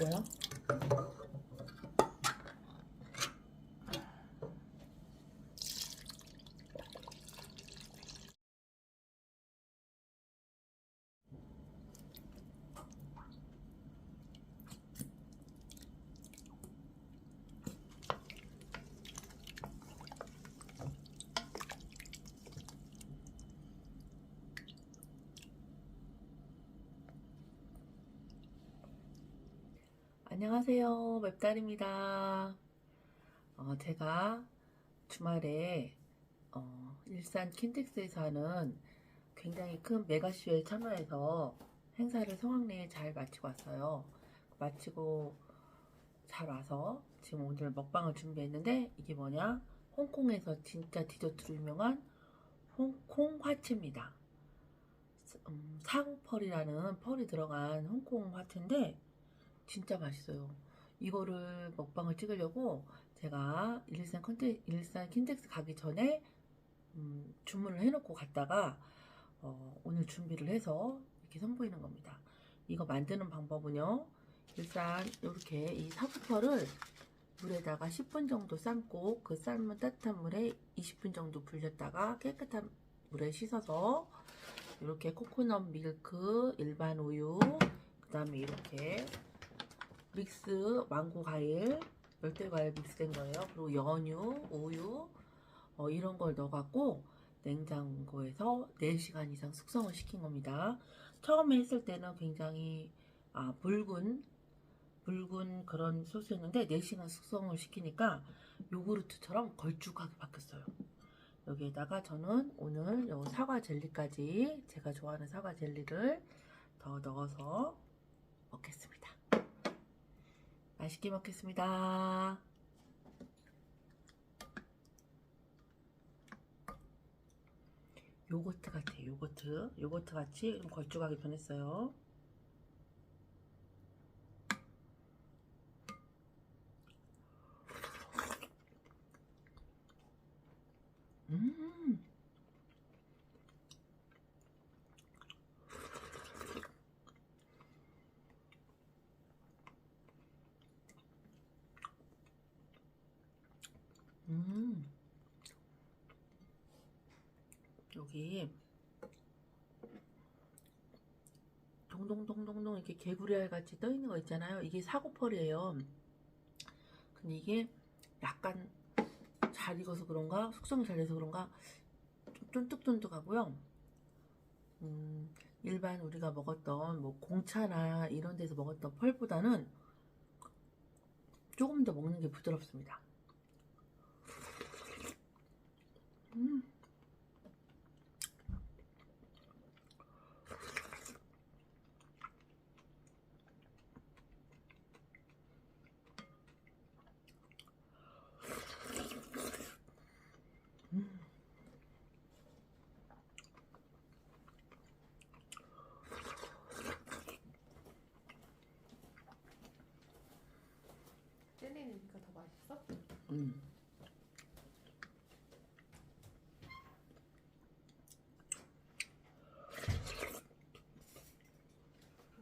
뭐야? 안녕하세요. 맵달입니다. 어, 제가 주말에 어, 일산 킨텍스에서 하는 굉장히 큰 메가쇼에 참여해서 행사를 성황리에 잘 마치고 왔어요. 마치고 잘 와서 지금 오늘 먹방을 준비했는데 이게 뭐냐? 홍콩에서 진짜 디저트로 유명한 홍콩 화채입니다. 음, 사구펄이라는 펄이 들어간 홍콩 화채인데 진짜 맛있어요. 이거를 먹방을 찍으려고 제가 일산 컨테 일산 킨텍스 가기 전에 음, 주문을 해놓고 갔다가 어, 오늘 준비를 해서 이렇게 선보이는 겁니다. 이거 만드는 방법은요. 일단 이렇게 이 사구펄을 물에다가 10분 정도 삶고 그 삶은 따뜻한 물에 20분 정도 불렸다가 깨끗한 물에 씻어서 이렇게 코코넛 밀크, 일반 우유, 그 다음에 이렇게 믹스 망고 과일, 열대 과일 믹스된 거예요. 그리고 연유, 우유 어, 이런 걸 넣어갖고 냉장고에서 4시간 이상 숙성을 시킨 겁니다. 처음에 했을 때는 굉장히 아, 붉은 붉은 그런 소스였는데 4시간 숙성을 시키니까 요구르트처럼 걸쭉하게 바뀌었어요. 여기에다가 저는 오늘 요 사과 젤리까지 제가 좋아하는 사과 젤리를 더 넣어서 먹겠습니다. 맛있게 먹겠습니다. 요거트 같아요. 요거트. 요거트 같이 좀 걸쭉하게 변했어요. 음. 음. 여기 동동동동동 이렇게 개구리알 같이 떠 있는 거 있잖아요. 이게 사고펄이에요. 근데 이게 약간 잘 익어서 그런가 숙성이 잘 돼서 그런가 좀 쫀득쫀득하고요. 음, 일반 우리가 먹었던 뭐 공차나 이런 데서 먹었던 펄보다는 조금 더 먹는 게 부드럽습니다. 음. 젤리니까 더 맛있어? 음.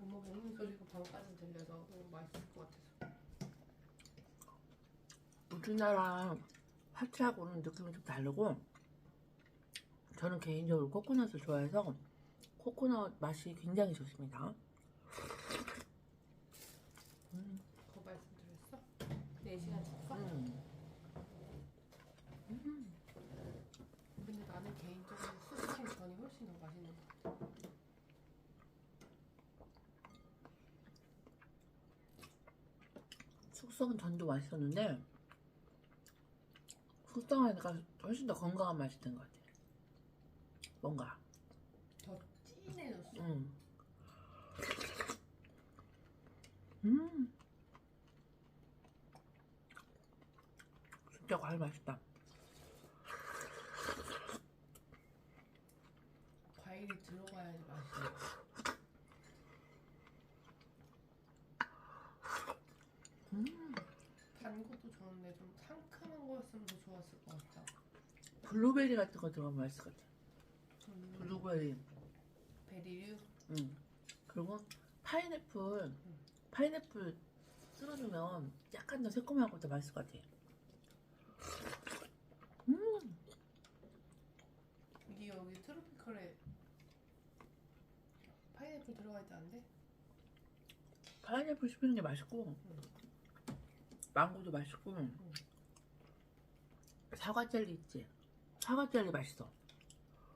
엄마 먹는 소리가 방까지 들려서 너무 맛있을 것 같아서 우리나라 화채하고는 느낌이 좀 다르고 저는 개인적으로 코코넛을 좋아해서 코코넛 맛이 굉장히 좋습니다. 음, 더 말씀드렸어? 4시간 잤어? 음. 근데 나는 개인적으로 수스킹 전이 훨씬 더 맛있는 것 같아 숙성 전도 맛있었는데 숙성하니까 훨씬 더 건강한 맛이 든것 같아요. 뭔가 음. 음. 진짜 과일 맛있다. 과일이 들어가야지 맛이. 음. 단 것도 좋은데 좀 상큼한 거였으면 더 좋았을 것 같다. 블루베리 같은 거 들어가면 맛있을 것 같아. 음, 블루베리. 베리류? 음. 그리고 파인애플. 파인애플 쓸어주면 약간 더 새콤하고 더 맛있을 것 같아. 음. 이게 여기 트로피컬에 파인애플 들어가 있지 않은데? 파인애플 씹히는 게 맛있고 망고도 맛있고 사과 젤리 있지 사과 젤리 맛있어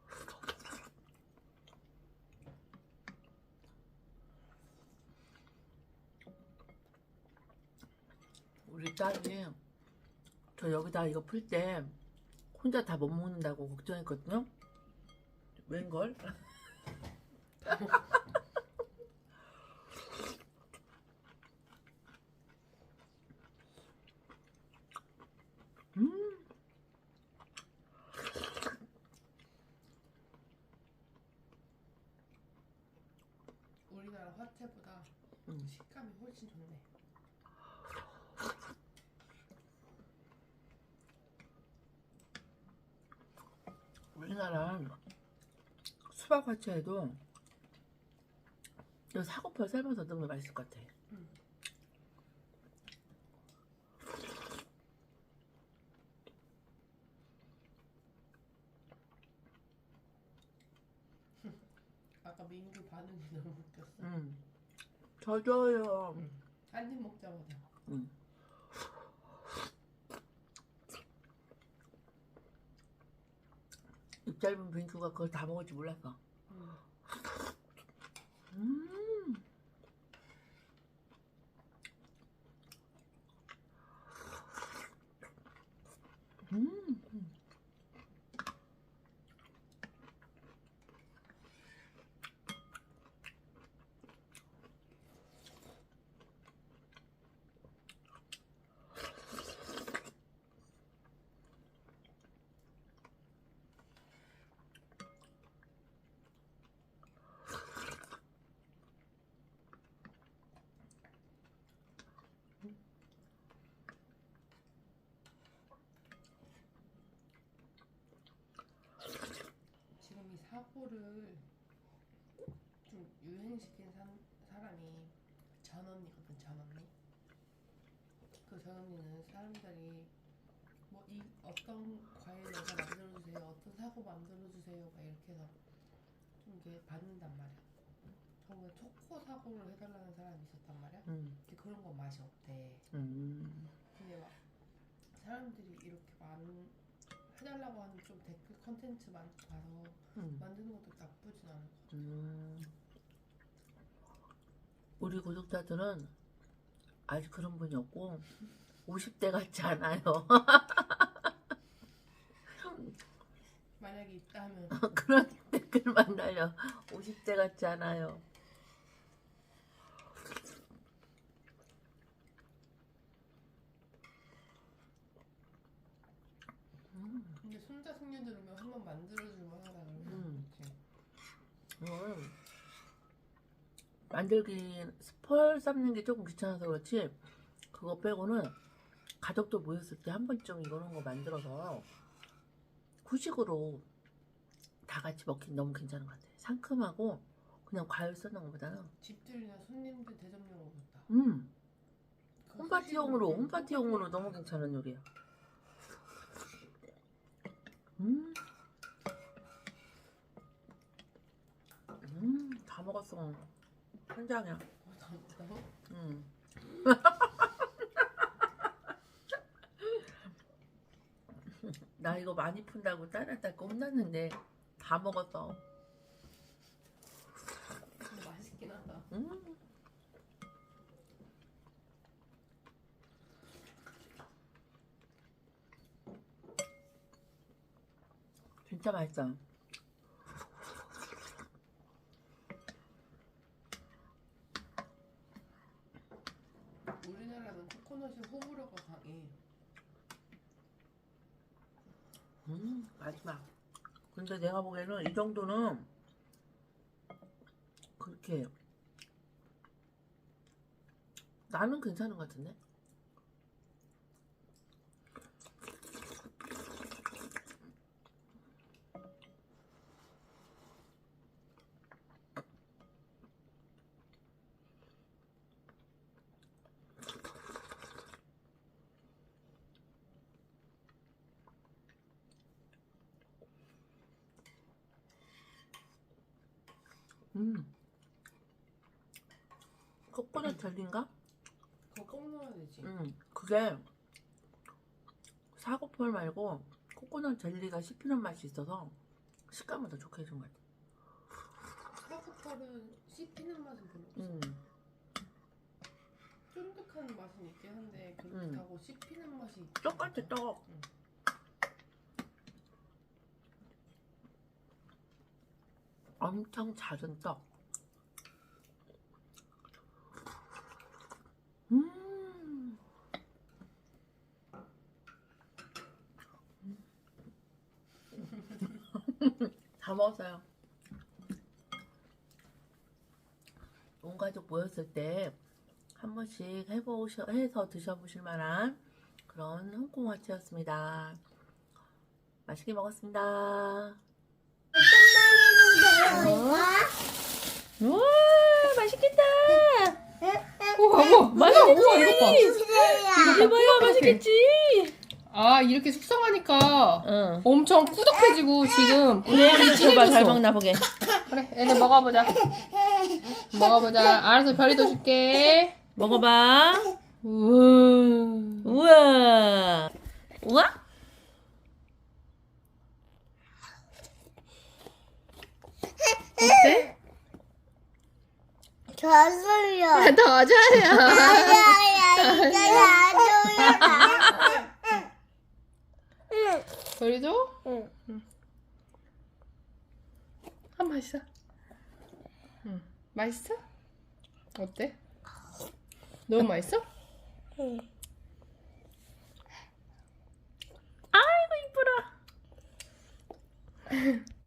우리 딸이 저 여기다 이거 풀때 혼자 다 못 먹는다고 걱정했거든요 웬걸? 음. 우리나라 화채보다 음. 식감이 훨씬 좋네. 우리나라 수박 화채에도 이 사과풀 삶아서 넣으면 맛있을 것 같아. 음. 아까 민규 반응이 너무 웃겼어. 음. 져줘요. 한입 먹자마자. 음. 입 짧은 빙크가 그걸 다 먹을 줄 몰랐어. 음. 음. 음. 지금 이 사고를 좀 유행시킨 사, 사람이 언니. 그전 언니는 사람들이 뭐 이 어떤 과일 내가 만들어주세요, 어떤 사고 만들어주세요, 막 이렇게 해서 좀 이게 받는단 말이야. 정말 초코 사고를 해달라는 사람이 있었단 말이야. 음. 근데 그런 건 맛이 없대. 음. 근데 막 사람들이 이렇게 많은 해달라고 하는 좀 댓글 컨텐츠 많이 봐서 음. 만드는 것도 나쁘진 않을 것 같아. 음. 우리 구독자들은 아직 그런 분이 없고 50대 같지 않아요. 만약에 있다면 그런 댓글만 달려 50대 같지 않아요. 음. 근데 손자 숙녀 들으면 한번 만들어줄만 하다 그러면 음. 음. 만들기 스펄 삶는 게 조금 귀찮아서 그렇지 그거 빼고는 가족들 모였을 때 한 번쯤 이런 거 만들어서 후식으로 다 같이 먹긴 너무 괜찮은 것 같아 상큼하고 그냥 과일 써는 것보다는 집들이나 손님들 대접용으로 좋다 음그 홈파티용으로 홈파티용으로 홈파티용 너무 괜찮은 요리야 음. 음, 다 먹었어. 한 장이야. 어, 다 먹다고? 음. 나 이거 많이 푼다고 딸한테 혼났는데 다 먹었어. 근데 맛있긴 하다 음. 진짜 맛있어. 우리나라는 코코넛이 호불호가 강해. 음, 마지막. 근데 내가 보기에는 이 정도는 그렇게 나는 괜찮은 것 같은데? 음. 코코넛 젤리인가? 그거 꼭 넣어야 되지. 음, 그게 사고펄 말고 코코넛 젤리가 씹히는 맛이 있어서 식감은 더 좋게 해준 것 같아. 사쿠펄은 씹히는 맛은 별로 없어. 음, 쫀득한 맛은 있긴 한데 그렇다고 씹히는 맛이 똑같아, 않아. 떡. 응. 엄청 작은 떡. 음. 다 먹었어요. 온 가족 모였을 때 한 번씩 해보셔, 해서 드셔보실 만한 그런 홍콩 화채였습니다. 맛있게 먹었습니다. 우와, 맛있겠다. 오, 어머, 맛있겠지? 우와, 이거 봐. 이거 봐요, 맛있겠지? 아 이렇게 숙성하니까 응. 엄청 꾸덕해지고 지금 그래, 줘봐, 잘 찢어졌어. 먹나 보게. 그래 얘네 먹어보자 먹어보자 알아서 별이도 줄게 먹어봐. 우와 우와. 우와? 어때? 저도요. 더 잘해 야야야, 이거 별이도? 응. 한 맛있어 응 맛있어? 어때? 너무 맛있어? 응. 아이고, 이쁘라.